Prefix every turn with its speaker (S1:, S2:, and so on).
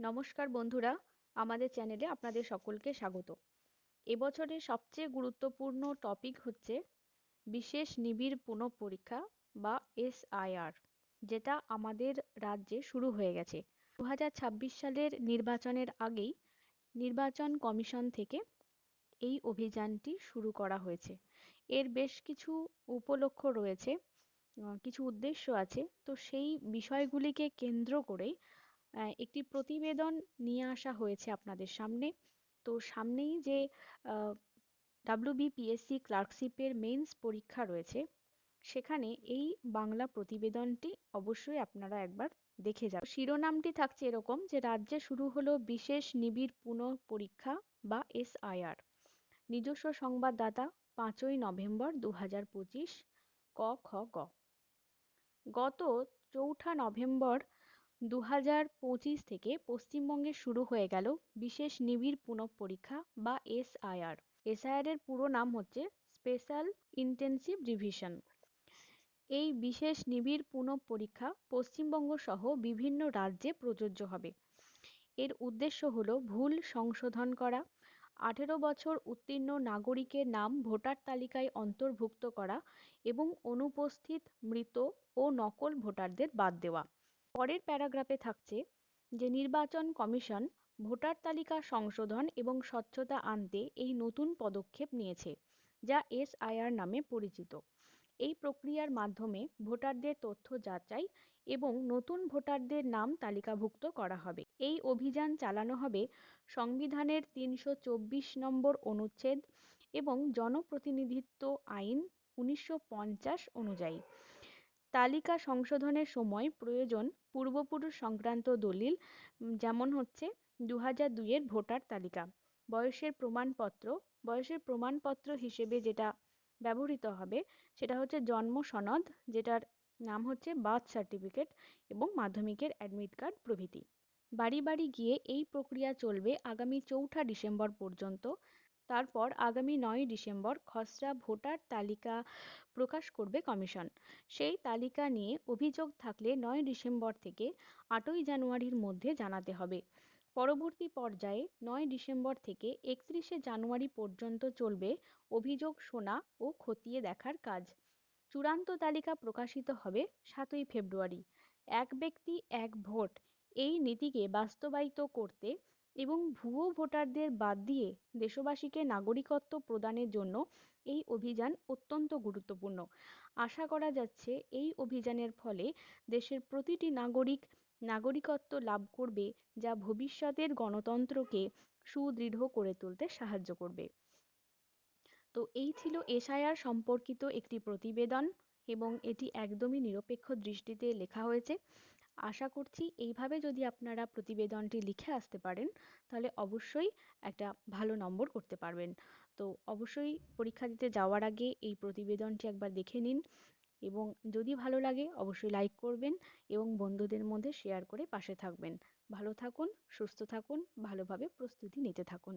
S1: নমস্কার বন্ধুরা, আমাদের চ্যানেলে আপনাদের সকলকে স্বাগত। এবছরের সবচেয়ে গুরুত্বপূর্ণ টপিক হচ্ছে বিশেষ নিবিড় পুনঃপরীক্ষা বা এসআইআর যেটা আমাদের রাজ্যে শুরু হয়ে গেছে। দু সালের নির্বাচনের আগেই নির্বাচন কমিশন থেকে এই অভিযানটি শুরু করা হয়েছে। এর বেশ কিছু উপলক্ষ রয়েছে কিছু উদ্দেশ্য আছে। তো সেই বিষয়গুলিকে কেন্দ্র করেই একটি প্রতিবেদন নিয়ে আসা হয়েছে আপনাদের সামনে। তো সামনেই যে ডাব্লিউবিপিএসসি ক্লার্কশিপের মেন্স পরীক্ষা রয়েছে, সেখানে এই বাংলা প্রতিবেদনটি অবশ্যই আপনারা একবার দেখে যান শিরোনামটি থাকছে এরকম যে, রাজ্যে শুরু হলো বিশেষ নিবিড় পুনঃ পরীক্ষা বা এসআইআর নিজস্ব সংবাদদাতা পাঁচই নভেম্বর দু হাজার পঁচিশ, ক খ গ। গত চৌঠা নভেম্বর দু হাজার পঁচিশ থেকে পশ্চিমবঙ্গে শুরু হয়ে গেল বিশেষ নিবিড় পুনঃপরীক্ষা বা এসআইআর। এসআইআর এর পুরো নাম হচ্ছে স্পেশাল ইন্টেন্সিভ রিভিশন। এই বিশেষ নিবিড় পুনঃপরীক্ষা পশ্চিমবঙ্গ সহ বিভিন্ন রাজ্যে প্রযোজ্য হবে। এর উদ্দেশ্য হল ভুল সংশোধন করা, আঠেরো বছর উত্তীর্ণ নাগরিকের নাম ভোটার তালিকায় অন্তর্ভুক্ত করা এবং অনুপস্থিত মৃত ও নকল ভোটারদের বাদ দেওয়া। পরের প্যারাগ্রাফে থাকছে যে নির্বাচন কমিশন ভোটার তালিকা সংশোধন এবং স্বচ্ছতা আনতে এই নতুন পদক্ষেপ নিয়েছে, যা এসআইআর নামে পরিচিত। এই প্রক্রিয়ার মাধ্যমে ভোটারদের তথ্য যাচাই এবং নতুন ভোটারদের নাম তালিকাভুক্ত করা হবে। এই অভিযান চালানো হবে সংবিধানের তিনশো চব্বিশ নম্বর অনুচ্ছেদ এবং জনপ্রতিনিধিত্ব আইন উনিশশো পঞ্চাশ অনুযায়ী। তালিকা সংশোধনের সময় প্রয়োজন পূর্বপুরুষ সংক্রান্ত দলিল যেমন হচ্ছে দু হাজার দুইয়ের ভোটার তালিকা, বয়সের প্রমাণপত্র বয়সের প্রমাণপত্র হিসেবে যেটা ব্যবহৃত হবে সেটা হচ্ছে জন্ম সনদ, যেটার নাম হচ্ছে বার্থ সার্টিফিকেট এবং মাধ্যমিকের অ্যাডমিট কার্ড প্রভৃতি। বাড়ি বাড়ি গিয়ে এই প্রক্রিয়া চলবে আগামী চৌঠা ডিসেম্বর পর্যন্ত। তারপর আগামী নয় ডিসেম্বর খসড়া ভোটার তালিকা প্রকাশ করবে কমিশন। সেই তালিকা নিয়ে অভিযোগ থাকলে নয় ডিসেম্বর থেকে আটই জানুয়ারির মধ্যে জানাতে হবে। পরবর্তী পর্যায়ে নয় ডিসেম্বর থেকে একত্রিশে জানুয়ারি পর্যন্ত চলবে অভিযোগ শোনা ও খতিয়ে দেখার কাজ। চূড়ান্ত তালিকা প্রকাশিত হবে সাতই ফেব্রুয়ারি। এক ব্যক্তি, এক ভোট। এই নীতিকে বাস্তবায়িত করতে এবং ভুয়ো ভোটারদের বাদ দিয়ে দেশবাসীকে নাগরিকত্ব প্রদানের জন্য এই অভিযান অত্যন্ত গুরুত্বপূর্ণ। আশা করা যাচ্ছে এই অভিযানের ফলে দেশের প্রতিটি নাগরিক নাগরিকত্ব লাভ করবে, যা ভবিষ্যতের গণতন্ত্রকে সুদৃঢ় করে তুলতে সাহায্য করবে। তো এই ছিল এসআইআর সম্পর্কিত একটি প্রতিবেদন এবং এটি একদমই নিরপেক্ষ দৃষ্টিতে লেখা হয়েছে। আশা করছি এইভাবে যদি আপনারা প্রতিবেদনটি লিখে আসতে পারেন, তাহলে অবশ্যই একটা ভালো নম্বর করতে পারবেন। তো অবশ্যই পরীক্ষা দিতে যাওয়ার আগে এই প্রতিবেদনটি একবার দেখে নিন এবং যদি ভালো লাগে অবশ্যই লাইক করবেন এবং বন্ধুদের মধ্যে শেয়ার করে পাশে থাকবেন। ভালো থাকুন, সুস্থ থাকুন, ভালোভাবে প্রস্তুতি নিতে থাকুন।